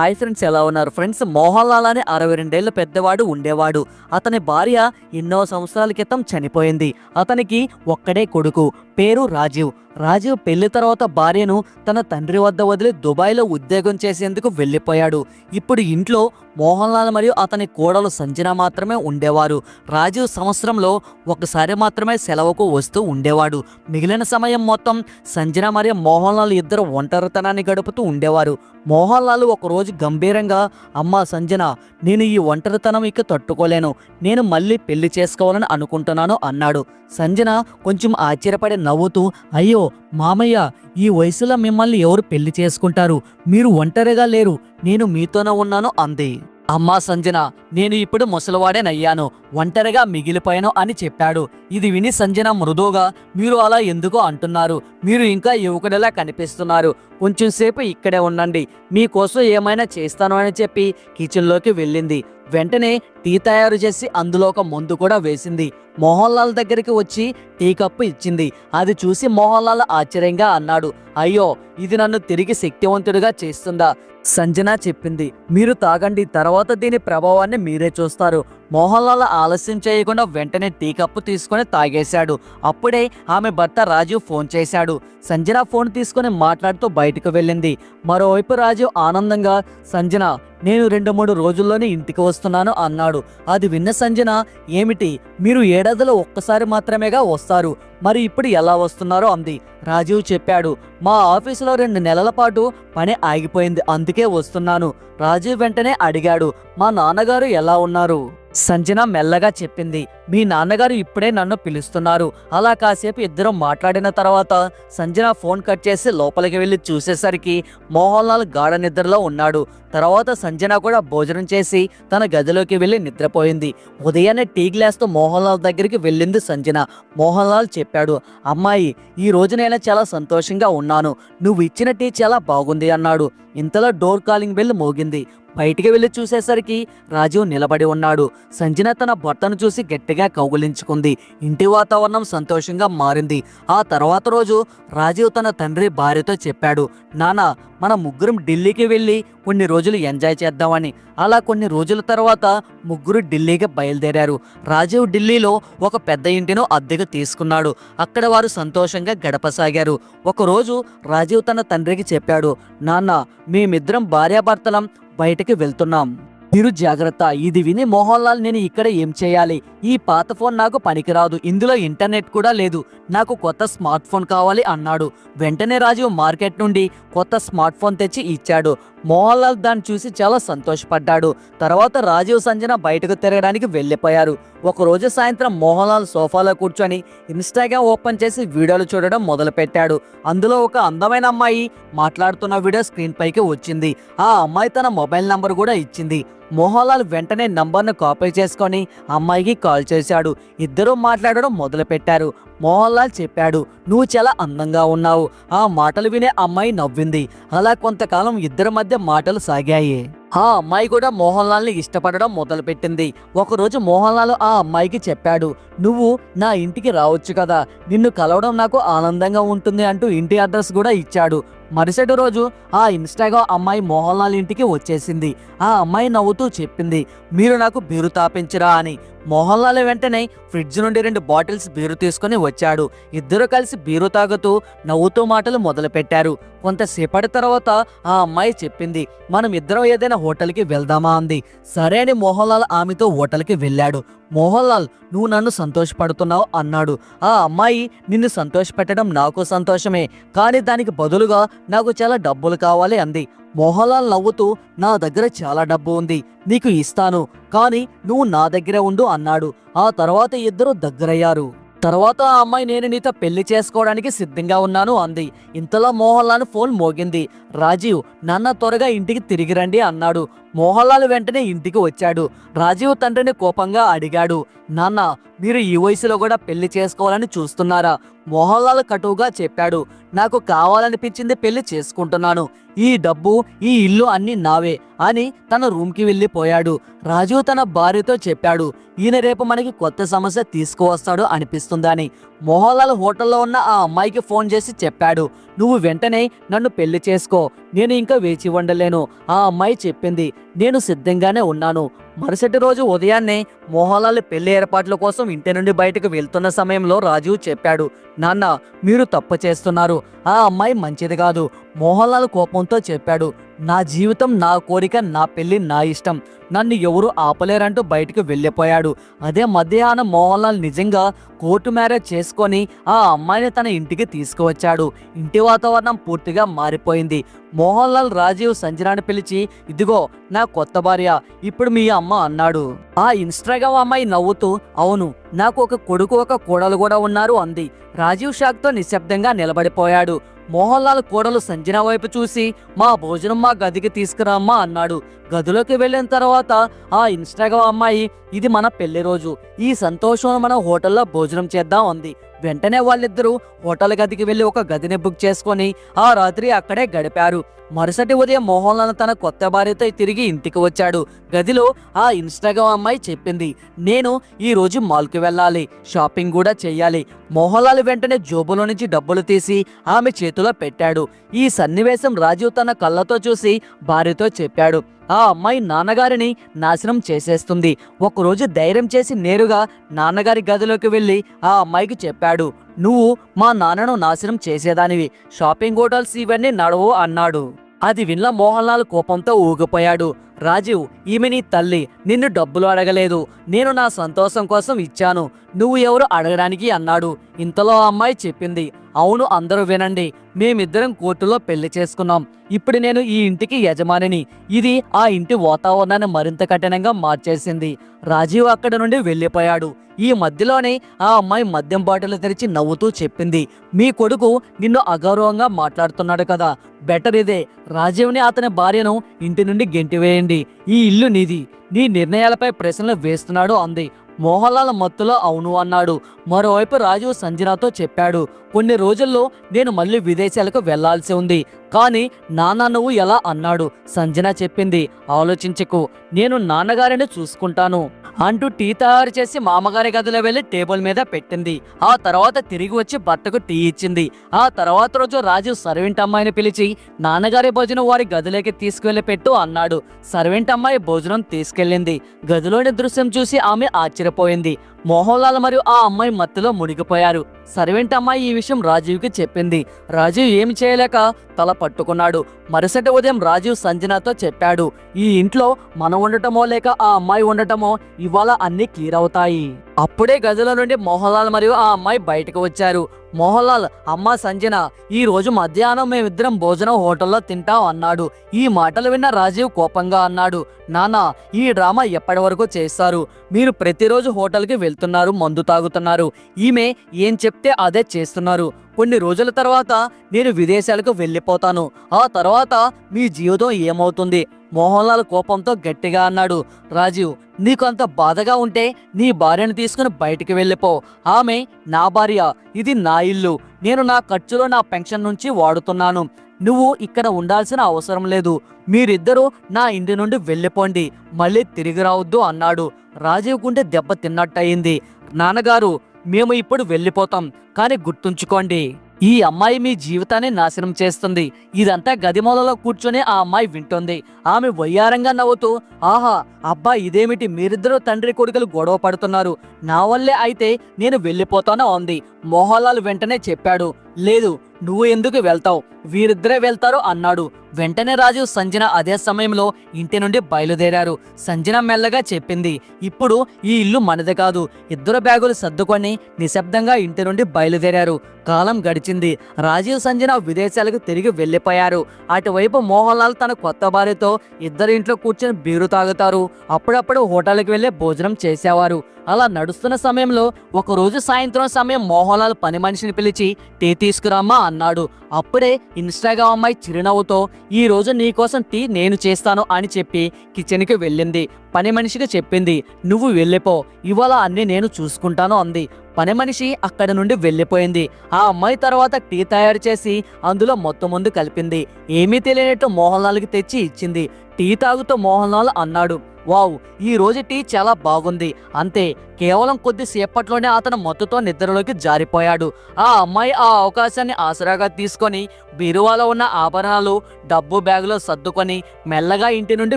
Hi friends ఎలా ఉన్నారు? Friends Mohan Lal అనే అరవై రెండేళ్ళ పెద్దవాడు ఉండేవాడు. అతని భార్య ఎన్నో సంవత్సరాల క్రితం చనిపోయింది. అతనికి ఒక్కడే కొడుకు పేరు రాజీవ్. రాజీవ్ పెళ్ళి తర్వాత భార్యను తన తండ్రి వద్ద వదిలి దుబాయ్లో ఉద్యోగం చేసేందుకు వెళ్ళిపోయాడు. ఇప్పుడు ఇంట్లో మోహన్ లాల్ మరియు అతని కోడలు సంజన మాత్రమే ఉండేవారు. రాజీవ్ సంవత్సరంలో ఒకసారి మాత్రమే సెలవుకు వస్తూ ఉండేవాడు. మిగిలిన సమయం మొత్తం సంజన మరియు మోహన్ లాల్ ఇద్దరు ఒంటరితనాన్ని గడుపుతూ ఉండేవారు. మోహన్ లాల్ ఒకరోజు గంభీరంగా అమ్మా సంజన నేను ఈ ఒంటరితనం ఇక తట్టుకోలేను. నేను మళ్ళీ పెళ్ళి చేసుకోవాలని అనుకుంటున్నాను అన్నాడు. సంజన కొంచెం ఆశ్చర్యపడి నవ్వుతూ అయ్యో మామయ్య ఈ వయసులో మిమ్మల్ని ఎవరు పెళ్ళి చేసుకుంటారు? మీరు ఒంటరిగా లేరు. నేను మీతోనే ఉన్నాను అంది. అమ్మా సంజన నేను ఇప్పుడు ముసలివాడేనయ్యాను. ఒంటరిగా మిగిలిపోయాను అని చెప్పాడు. ఇది విని సంజన మృదువుగా మీరు అలా ఎందుకు అంటున్నారు? మీరు ఇంకా యువకుడిలా కనిపిస్తున్నారు. కొంచెం సేపు ఇక్కడే ఉండండి. మీకోసం ఏమైనా చేస్తాను అని చెప్పి కిచెన్లోకి వెళ్ళింది. వెంటనే టీ తయారు చేసి అందులో ఒక మందు కూడా వేసింది. మోహన్ లాల్ దగ్గరికి వచ్చి టీ కప్పు ఇచ్చింది. అది చూసి మోహన్ లాల్ ఆశ్చర్యంగా అన్నాడు అయ్యో ఇది నన్ను తిరిగి శక్తివంతుడిగా చేస్తుందా? సంజన చెప్పింది మీరు తాగండి తర్వాత దీని ప్రభావాన్ని మీరే చూస్తారు. మోహన్ లాల్ ఆలస్యం చేయకుండా వెంటనే టీ కప్పు తీసుకొని తాగేశాడు. అప్పుడే ఆమె భర్త రాజు ఫోన్ చేశాడు. సంజన ఫోన్ తీసుకొని మాట్లాడుతూ బయటకు వెళ్ళింది. మరోవైపు రాజు ఆనందంగా సంజన నేను రెండు మూడు రోజుల్లోనే ఇంటికి వస్తున్నాను అన్నాడు. అది విన్న సంజన ఏమిటి మీరు ఏడాదిలో ఒక్కసారి మాత్రమేగా వస్తారు? మరి ఇప్పుడు ఎలా వస్తున్నారో అంది. రాజీవ్ చెప్పాడు మా ఆఫీసులో రెండు నెలల పాటు పని ఆగిపోయింది అందుకే వస్తున్నాను. రాజీవ్ వెంటనే అడిగాడు మా నాన్నగారు ఎలా ఉన్నారు? సంజన మెల్లగా చెప్పింది మీ నాన్నగారు ఇప్పుడే నన్ను పిలుస్తున్నారు. అలా కాసేపు ఇద్దరం మాట్లాడిన తర్వాత సంజన ఫోన్ కట్ చేసి లోపలికి వెళ్ళి చూసేసరికి మోహన్ లాల్ గాఢ నిద్రలో ఉన్నాడు. తర్వాత సంజన కూడా భోజనం చేసి తన గదిలోకి వెళ్ళి నిద్రపోయింది. ఉదయాన్నే టీ గ్లాస్తో మోహన్ లాల్ దగ్గరికి వెళ్ళింది సంజన. మోహన్ లాల్ చెప్పాడు అమ్మాయి ఈ రోజు నేను చాలా సంతోషంగా ఉన్నాను. నువ్వు ఇచ్చిన టీ చాలా బాగుంది అన్నాడు. ఇంతలో డోర్ కాలింగ్ బెల్ మోగింది. బయటికి వెళ్ళి చూసేసరికి రాజీవ్ నిలబడి ఉన్నాడు. సంజన తన భర్తను చూసి గట్టిగా కౌగులించుకుంది. ఇంటి వాతావరణం సంతోషంగా మారింది. ఆ తర్వాత రోజు రాజీవ్ తన తండ్రి భార్యతో చెప్పాడు నానా మన ముగ్గురం ఢిల్లీకి వెళ్ళి కొన్ని రోజులు ఎంజాయ్ చేద్దామని. అలా కొన్ని రోజుల తర్వాత ముగ్గురు ఢిల్లీకి బయలుదేరారు. రాజీవ్ ఢిల్లీలో ఒక పెద్ద ఇంటిను అద్దెకు తీసుకున్నాడు. అక్కడ వారు సంతోషంగా గడపసాగారు. ఒకరోజు రాజీవ్ తన తండ్రికి చెప్పాడు నాన్న మేమిద్దరం భార్యాభర్తలం బయటకి వెళ్తున్నాం. తిరు జాగ్రత్త ఇది విని మోహన్ లాల్ నేను ఇక్కడ ఏం చేయాలి? ఈ పాత ఫోన్ నాకు పనికిరాదు ఇందులో ఇంటర్నెట్ కూడా లేదు. నాకు కొత్త స్మార్ట్ ఫోన్ కావాలి అన్నాడు. వెంటనే రాజు మార్కెట్ నుండి కొత్త స్మార్ట్ ఫోన్ తెచ్చి ఇచ్చాడు. మోహన్ లాల్ దాన్ని చూసి చాలా సంతోషపడ్డాడు. తర్వాత రాజీవ్ సంజన బయటకు తిరగడానికి వెళ్ళిపోయారు. ఒకరోజు సాయంత్రం మోహన్ లాల్ సోఫాలో కూర్చొని ఇన్స్టాగ్రామ్ ఓపెన్ చేసి వీడియోలు చూడడం మొదలుపెట్టాడు. అందులో ఒక అందమైన అమ్మాయి మాట్లాడుతున్న వీడియో స్క్రీన్ పైకి వచ్చింది. ఆ అమ్మాయి తన మొబైల్ నంబర్ కూడా ఇచ్చింది. మోహన్లాల్ వెంటనే నంబర్ను కాపీ చేసుకొని అమ్మాయికి కాల్ చేశాడు. ఇద్దరూ మాట్లాడడం మొదలుపెట్టారు. మోహన్లాల్ చెప్పాడు నువ్వు చాలా అందంగా ఉన్నావు. ఆ మాటలు వినే అమ్మాయి నవ్వింది. అలా కొంతకాలం ఇద్దరి మధ్య మాటలు సాగాయి. ఆ అమ్మాయి కూడా మోహన్ లాల్ని ఇష్టపడడం మొదలుపెట్టింది. ఒకరోజు మోహన్ లాల్ ఆ అమ్మాయికి చెప్పాడు నువ్వు నా ఇంటికి రావచ్చు కదా. నిన్ను కలవడం నాకు ఆనందంగా ఉంటుంది అంటూ ఇంటి అడ్రస్ కూడా ఇచ్చాడు. మరుసటి రోజు ఆ ఇన్స్టాగ్రామ్ అమ్మాయి మోహన్ లాల్ ఇంటికి వచ్చేసింది. ఆ అమ్మాయి నవ్వుతూ చెప్పింది మీరు నాకు బీరు తాపించరా అని. మోహన్ లాల్ వెంటనే ఫ్రిడ్జ్ నుండి రెండు బాటిల్స్ బీరు తీసుకొని వచ్చాడు. ఇద్దరు కలిసి బీరు తాగుతూ నవ్వుతూ మాటలు మొదలుపెట్టారు. కొంతసేపటి తర్వాత ఆ అమ్మాయి చెప్పింది మనం ఇద్దరం ఏదైనా హోటల్కి వెళ్దామా అంది. సరే అని మోహన్ లాల్ ఆమెతో హోటల్కి వెళ్ళాడు. మోహన్ లాల్ నువ్వు నన్ను సంతోషపడుతున్నావు అన్నాడు. ఆ అమ్మాయి నిన్ను సంతోషపెట్టడం నాకు సంతోషమే కానీ దానికి బదులుగా నాకు చాలా డబ్బులు కావాలి అంది. మోహన్లాల్ నవ్వుతూ నా దగ్గర చాలా డబ్బు ఉంది నీకు ఇస్తాను కానీ నువ్వు నా దగ్గర ఉండు అన్నాడు. ఆ తర్వాత ఇద్దరు దగ్గరయ్యారు. తర్వాత ఆ అమ్మాయి నేను నీతో పెళ్ళి చేసుకోవడానికి సిద్ధంగా ఉన్నాను అంది. ఇంతలో మోహన్ లాల్ ఫోన్ మోగింది. రాజీవ్ నాన్న త్వరగా ఇంటికి తిరిగి రండి అన్నాడు. మోహన్లాల్ వెంటనే ఇంటికి వచ్చాడు. రాజీవ్ తండ్రిని కోపంగా అడిగాడు. నాన్న మీరు ఈ వయసులో కూడా పెళ్ళి చేసుకోవాలని చూస్తున్నారా? మోహన్లాల్ కటువుగా చెప్పాడు. నాకు కావాలనిపించింది పెళ్ళి చేసుకుంటున్నాను. ఈ డబ్బు ఈ ఇల్లు అన్ని నావే అని తన రూమ్కి వెళ్ళిపోయాడు. రాజు తన భార్యతో చెప్పాడు. ఈయన రేపు మనకి కొత్త సమస్య తీసుకువస్తాడు అనిపిస్తుందని మోహన్లాల్ హోటల్లో ఉన్న ఆ అమ్మాయికి ఫోన్ చేసి చెప్పాడు. నువ్వు వెంటనే నన్ను పెళ్ళి చేసుకో. నేను ఇంకా వేచి ఉండలేను. ఆ అమ్మాయి చెప్పింది. నేను సిద్ధంగానే ఉన్నాను. మరుసటి రోజు ఉదయాన్నే మోహన్లాల్ పెళ్ళి ఏర్పాట్ల కోసం ఇంటి నుండి బయటకు వెళ్తున్న సమయంలో రాజీవ్ చెప్పాడు నాన్న మీరు తప్పు చేస్తున్నారు. ఆ అమ్మాయి మంచిది కాదు మోహన్లాల్ కోపంతో చెప్పాడు. నా జీవితం నా కోరిక నా పెళ్ళి నా ఇష్టం. నన్ను ఎవరు ఆపలేరంటూ బయటకు వెళ్ళిపోయాడు. అదే మధ్యాహ్నం మోహన్లాల్ నిజంగా కోర్టు మ్యారేజ్ చేసుకొని ఆ అమ్మాయిని తన ఇంటికి తీసుకువచ్చాడు. ఇంటి వాతావరణం పూర్తిగా మారిపోయింది. మోహన్ లాల్ రాజీవ్ సంజనాన్ని పిలిచి ఇదిగో నా కొత్త భార్య. ఇప్పుడు మీ అమ్మ అన్నాడు. ఆ ఇన్స్టాగ్రామ్ అమ్మాయి నవ్వుతూ అవును నాకు ఒక కొడుకు ఒక కోడలు కూడా ఉన్నారు అంది. రాజీవ్ షాక్తో నిశ్శబ్దంగా నిలబడిపోయాడు. మోహన్ లాల్ కోడలు సంజన వైపు చూసి మా భోజనం మా గదికి తీసుకురామ్మా అన్నాడు. గదిలోకి వెళ్ళిన తర్వాత ఆ ఇన్స్టాగ్రామ్ అమ్మాయి ఇది మన పెళ్ళి రోజు. ఈ సంతోషం మన హోటల్లో భోజనం చేద్దాం అంది. వెంటనే వాళ్ళిద్దరూ హోటల్ గదికి వెళ్ళి ఒక గదిని బుక్ చేసుకొని ఆ రాత్రి అక్కడే గడిపారు. మరుసటి ఉదయం మోహన్ తన కొత్త భార్యతో తిరిగి ఇంటికి వచ్చాడు. గదిలో ఆ ఇన్స్టాగ్రామ్ అమ్మాయి చెప్పింది నేను ఈ రోజు మాల్కి వెళ్ళాలి షాపింగ్ కూడా చేయాలి మోహన్లాల్ వెంటనే జోబులో నుంచి డబ్బులు తీసి ఆమె చేతిలో పెట్టాడు. ఈ సన్నివేశం రాజీవ్ తన కళ్ళతో చూసి భార్యతో చెప్పాడు ఆ అమ్మాయి నాన్నగారిని నాశనం చేసేస్తుంది. ఒకరోజు ధైర్యం చేసి నేరుగా నాన్నగారి గదిలోకి వెళ్ళి ఆ అమ్మాయికి చెప్పాడు నువ్వు మా నాన్నను నాశనం చేసేదానివి. షాపింగ్ హోటల్స్ ఇవన్నీ నడవు అన్నాడు. అది విన్న మోహన్ లాల్ కోపంతో ఊగిపోయాడు. రాజీవ్ ఈమె నీ తల్లి. నిన్ను డబ్బులు అడగలేదు. నేను నా సంతోషం కోసం ఇచ్చాను. నువ్వు ఎవరు అడగడానికి? అన్నాడు. ఇంతలో ఆ అమ్మాయి చెప్పింది అవును అందరూ వినండి. మేమిద్దరం కోర్టులో పెళ్ళి చేసుకున్నాం. ఇప్పుడు నేను ఈ ఇంటికి యజమానిని. ఇది ఆ ఇంటి వాతావరణాన్ని మరింత కఠినంగా మార్చేసింది. రాజీవ్ అక్కడ నుండి వెళ్ళిపోయాడు. ఈ మధ్యలోనే ఆ అమ్మాయి మద్యం బాటిల్ తెరిచి నవ్వుతూ చెప్పింది. మీ కొడుకు నిన్ను అగౌరవంగా మాట్లాడుతున్నాడు కదా. బెటర్ ఇదే. రాజీవ్ని అతని భార్యను ఇంటి నుండి గెంటివేయండి. ఈ ఇల్లు నీది. నీ నిర్ణయాలపై ప్రశ్నలు వేస్తున్నాడు అంది. మోహన్లాల్ మత్తులో అవును అన్నాడు. మరోవైపు రాజు సంజనాతో చెప్పాడు కొన్ని రోజుల్లో నేను మళ్ళీ విదేశాలకు వెళ్ళాల్సి ఉంది. కానీ నాన్న నువ్వు ఎలా అన్నాడు? సంజన చెప్పింది ఆలోచించకు. నేను నాన్నగారిని చూసుకుంటాను. అంటూ టీ తయారు చేసి మామగారి గదిలో వెళ్ళి టేబుల్ మీద పెట్టింది. ఆ తర్వాత తిరిగి వచ్చి భర్తకు టీ ఇచ్చింది. ఆ తర్వాత రోజు రాజు సర్వెంట్ అమ్మాయిని పిలిచి నాన్నగారి భోజనం వారి గదిలోకి తీసుకువెళ్ళి పెట్టు అన్నాడు. సర్వెంట్ అమ్మాయి భోజనం తీసుకెళ్ళింది. గదిలోని దృశ్యం చూసి ఆమె ఆశ్చర్యపోయింది. మోహన్లాల్ మరియు ఆ అమ్మాయి మత్తులో మునిగిపోయారు. సర్వెంట్ అమ్మాయి ఈ విషయం రాజీవ్కి చెప్పింది. రాజీవ్ ఏమి చేయలేక తల పట్టుకున్నాడు. మరుసటి ఉదయం రాజీవ్ సంజనాతో చెప్పాడు. ఈ ఇంట్లో మనం ఉండటమో లేక ఆ అమ్మాయి ఉండటమో ఇవాళ అన్ని క్లియర్ అవుతాయి. అప్పుడే గదిలో నుండి మోహన్లాల్ మరియు ఆ అమ్మాయి బయటకు వచ్చారు. మోహన్ లాల్ అమ్మ సంజన ఈ రోజు మధ్యాహ్నం మేమిద్దరం భోజనం హోటల్లో తింటాం అన్నాడు. ఈ మాటలు విన్న రాజీవ్ కోపంగా అన్నాడు. నానా ఈ డ్రామా ఎప్పటి వరకు చేస్తారు? మీరు ప్రతిరోజు హోటల్కి వెళ్తున్నారు మందు తాగుతున్నారు. ఈమె ఏం చెప్తే అదే చేస్తున్నారు. కొన్ని రోజుల తర్వాత నేను విదేశాలకు వెళ్ళిపోతాను. ఆ తర్వాత మీ జీవితం ఏమవుతుంది? మోహన్ లాల్ కోపంతో గట్టిగా అన్నాడు. రాజీవ్ నీకు అంత బాధగా ఉంటే నీ భార్యను తీసుకుని బయటికి వెళ్ళిపో. ఆమె నా భార్య ఇది నా ఇల్లు. నేను నా ఖర్చులో నా పెన్షన్ నుంచి వాడుతున్నాను. నువ్వు ఇక్కడ ఉండాల్సిన అవసరం లేదు. మీరిద్దరూ నా ఇంటి నుండి వెళ్ళిపోండి. మళ్ళీ తిరిగి రావద్దు అన్నాడు. రాజీవ్ గుండె దెబ్బ తిన్నట్టయింది. నాన్నగారు మేము ఇప్పుడు వెళ్ళిపోతాం. కానీ గుర్తుంచుకోండి. ఈ అమ్మాయి మీ జీవితాన్ని నాశనం చేస్తుంది. ఇదంతా గదిమూలలో కూర్చొని ఆ అమ్మాయి వింటోంది. ఆమె వయ్యారంగా నవ్వుతూ ఆహా అబ్బా ఇదేమిటి? మీరిద్దరూ తండ్రి కొడుకులు గొడవ పడుతున్నారు. నా వల్లే అయితే నేను వెళ్ళిపోతాను అంది. మోహన్లాల్ వెంటనే చెప్పాడు లేదు నువ్వు ఎందుకు వెళ్తావు? వీరిద్దరే వెళ్తారు అన్నాడు. వెంటనే రాజు సంజన అదే సమయంలో ఇంటి నుండి బయలుదేరారు. సంజన మెల్లగా చెప్పింది ఇప్పుడు ఈ ఇల్లు మనది కాదు. ఇద్దరు బ్యాగులు సర్దుకొని నిశ్శబ్దంగా ఇంటి నుండి బయలుదేరారు. కాలం గడిచి వచ్చింది. రాజీవ్ సంజన విదేశాలకు తిరిగి వెళ్ళిపోయారు. అటువైపు మోహన్ లాల్ తన కొత్త భార్యతో ఇద్దరు ఇంట్లో కూర్చొని బీరు తాగుతారు. అప్పుడప్పుడు హోటల్కి వెళ్ళి భోజనం చేసేవారు. అలా నడుస్తున్న సమయంలో ఒక రోజు సాయంత్రం సమయం మోహన్ లాల్ పని మనిషిని పిలిచి టీ తీసుకురామ్మా అన్నాడు. అప్పుడే ఇన్స్టాగ్రామ్ అమ్మాయి చిరునవ్వుతో ఈ రోజు నీకోసం టీ నేను చేస్తాను అని చెప్పి కిచెన్కి వెళ్ళింది. పని మనిషికి చెప్పింది నువ్వు వెళ్ళిపో. ఇవాళ అన్ని నేను చూసుకుంటాను అంది. పని మనిషి అక్కడ నుండి వెళ్ళిపోయింది. ఆ అమ్మాయి తర్వాత టీ తయారు చేసి అందులో మొత్తం ముందు కలిపింది. ఏమీ తెలియనట్టు మోహన్ లాల్కి తెచ్చి ఇచ్చింది. టీ తాగుతూ మోహన్ లాల్ అన్నాడు. వావ్ ఈ రోజు టీ చాలా బాగుంది. అంతే కేవలం కొద్దిసేపట్లోనే అతను మత్తుతో నిద్రలోకి జారిపోయాడు. ఆ అమ్మాయి ఆ అవకాశాన్ని ఆసరాగా తీసుకొని బీరువాలో ఉన్న ఆభరణాలు డబ్బు బ్యాగులో సర్దుకొని మెల్లగా ఇంటి నుండి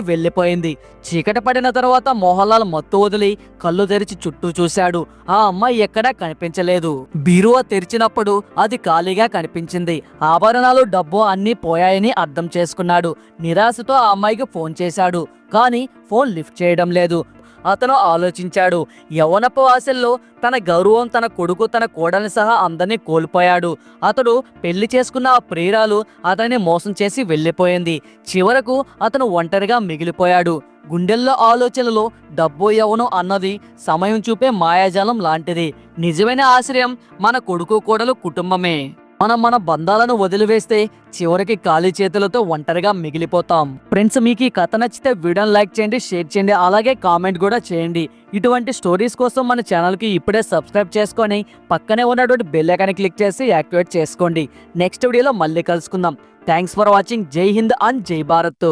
వెళ్ళిపోయింది. చీకటి పడిన తర్వాత మోహన్లాల్ మత్తు వదిలి కళ్ళు తెరిచి చుట్టూ చూశాడు. ఆ అమ్మాయి ఎక్కడా కనిపించలేదు. బీరువా తెరిచినప్పుడు అది ఖాళీగా కనిపించింది. ఆభరణాలు డబ్బు అన్నీ పోయాయని అర్థం చేసుకున్నాడు. నిరాశతో ఆ అమ్మాయికి ఫోన్ చేశాడు కానీ ఫోన్ లిఫ్ట్ చేయడం లేదు. అతను ఆలోచించాడు యవనపు ఆశల్లో తన గౌరవం తన కొడుకు తన కోడని సహా అందరినీ కోల్పోయాడు. అతడు పెళ్ళి చేసుకున్న ఆ ప్రియురాలు అతన్ని మోసం చేసి వెళ్ళిపోయింది. చివరకు అతను ఒంటరిగా మిగిలిపోయాడు. గుండెల్లో ఆలోచనలో డబ్బు యవనం అన్నది సమయం చూపే మాయాజాలం లాంటిది. నిజమైన ఆశ్రయం మన కొడుకు కోడలు కుటుంబమే. మనం మన బంధాలను వదిలివేస్తే చివరికి ఖాళీ చేతులతో ఒంటరిగా మిగిలిపోతాం. ఫ్రెండ్స్ మీకు ఈ కథ నచ్చితే వీడియోని లైక్ చేయండి షేర్ చేయండి అలాగే కామెంట్ కూడా చేయండి. ఇటువంటి స్టోరీస్ కోసం మన ఛానల్కి ఇప్పుడే సబ్స్క్రైబ్ చేసుకొని పక్కనే ఉన్నటువంటి బెల్ ఐకాన్ క్లిక్ చేసి యాక్టివేట్ చేసుకోండి. నెక్స్ట్ వీడియోలో మళ్ళీ కలుసుకుందాం. Thanks for watching. జై హింద్ అండ్ జై భారత్.